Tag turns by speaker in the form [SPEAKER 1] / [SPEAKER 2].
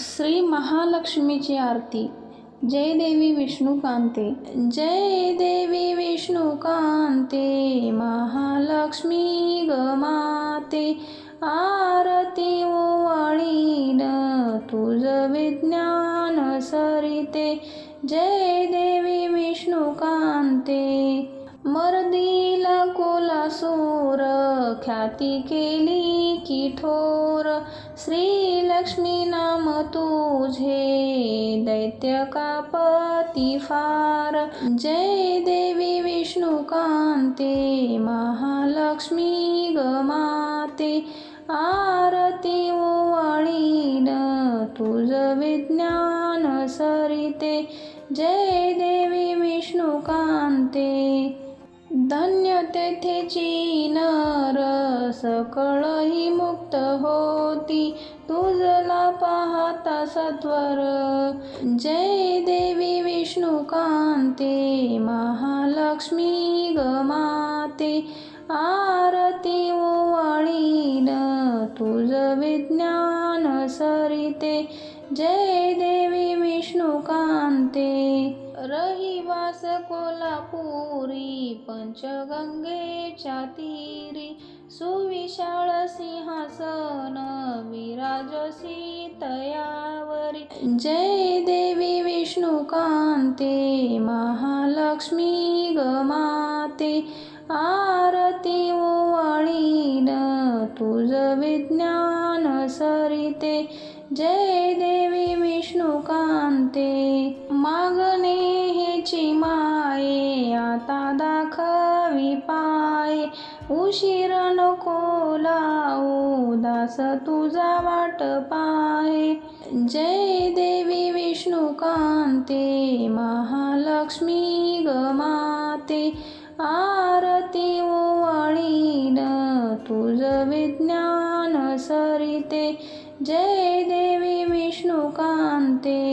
[SPEAKER 1] श्री महालक्ष्मीची आरती. जय देवी विष्णुकांते जय देवी विष्णुकांते महालक्ष्मी गमाते आरती ओवाळीन तुझ विज्ञान सरिते. जय देवी विष्णुकांते मर्दीला कोलासूर ख्याती केली की ठोर. श्रीलक्ष्मी नाम तुझे दैत्य कापती फार. जय देवी विष्णुकांते महालक्ष्मी गमाते आरती ओवाळीन तुझ विज्ञान सरिते. जय देवी विष्णुकांते धन्य तेथेची नर सकळही मुक्त होती. तुझला पाहता सत्वर. जय देवी विष्णुकांते महालक्ष्मी गमाते आरती ओवाळीन तुझ विज्ञान सरिते. जय देवी विष्णुकांते रहिवास कोल्हापुरी पंचगंगेच्या तीरी सुविशाळ सिंहासन विराजसी तयावरी. जय देवी विष्णुकांते महालक्ष्मी गमाते आरती ओवाळीन तुझ विज्ञान सरिते. जय देवी विष्णुकांते मागणे हेची मा आता पाय. उशीर नको लावू दास तुझा वाट पाय जय देवी विष्णुकांते महालक्ष्मी गमाते आरती ओवाळीन तुझ विज्ञान सरिते. जय देवी विष्णुकांते